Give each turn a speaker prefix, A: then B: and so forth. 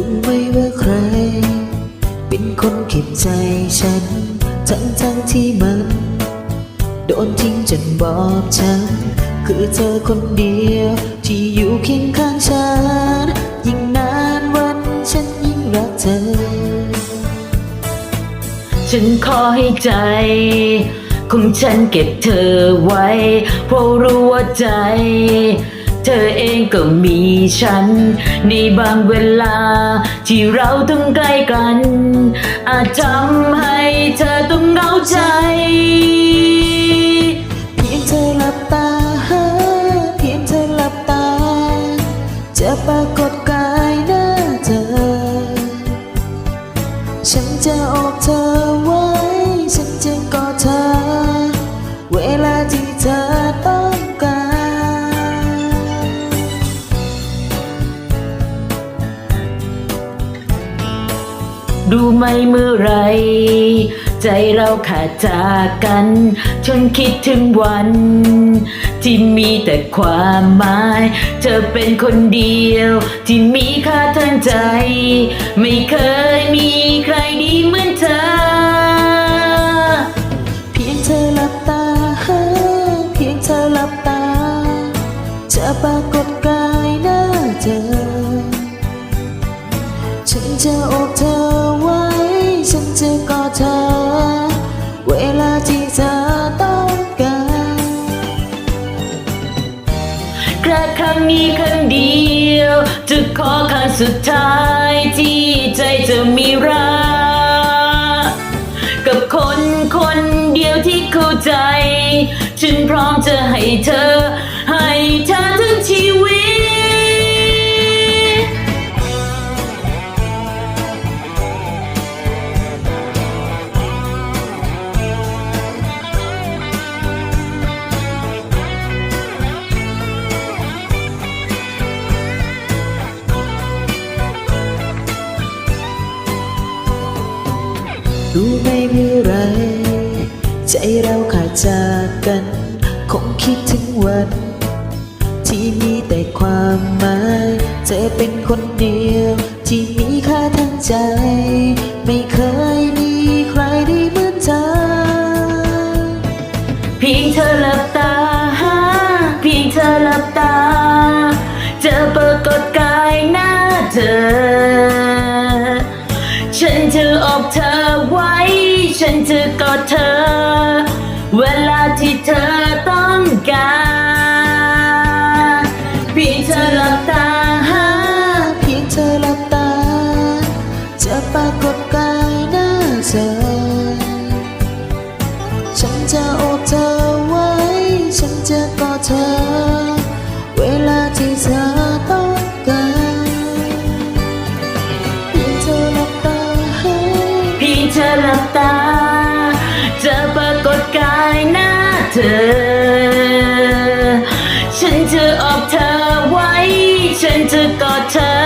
A: รู้ไหมว่าใคร เป็นคนขิดใจฉัน ทั้งทั้งที่มัน โดนทิ้งจนบอบช้ำคือเธอคนเดียว ที่อยู่เคียงข้างฉัน ยิ่งนานวันฉันยิ่งรักเธอ
B: ฉันขอให้ใจของฉันเก็บเธอไว้ เพราะรู้ว่าใจ เธอเองก็มีฉัน ในบางเวลา ที่เราต้องใกล้กัน อาจทำให้เธอต้องเหงาใจ
A: เพียงเธอหลับตาเพียงเธอหลับตา จะปรากฏกายหน้าเธอ ฉันจะโอบเธอไว้ ฉันจะกอดเธอ เวลาที่เธอ
B: ดูไหมเมื่อไร ใจเราขาดจากกันฉันคิดถึงวัน ที่มีแต่ความหมาย เธอเป็นคนเดียว ที่มีค่าทางใจ ไม่เคยมีใครดีเหมือนเธอ
A: เพียงเธอหลับตาเพียงเธอหลับตา จะปรากฏกายหน้าเธอ ฉันจะโอบเธอ
B: แค่ครั้งนี้ครั้งเดียว จะขอครั้งสุดท้ายที่ใจจะมีรักกับคนคนเดียวที่เข้าใจ ฉันพร้อมจะให้เธอ
A: รู้ไหมเมื่อไร ใจเราขาดจากกัน คงคิดถึงวัน ที่มีแต่ความหมาย เธอเป็นคนเดียว ที่มีค่าทางใจ ไม่เคยมีใครไดีเหมือนเธอ
B: เพียงเธอหลับตา เพียงเธอหลับตา ฉันจะอบเธอไว้ ฉันจะกอดเธอ เวลาที่เธอต้องการเพียงเธอหลับตา
A: เพียงเธอหลับตา จะปรากฏกายหน้าเธอ เธอหลับตา จะปรากฏกายหน้าเธอ ฉัน
B: จะอบเธอไว้ ฉันจะกอดเธอ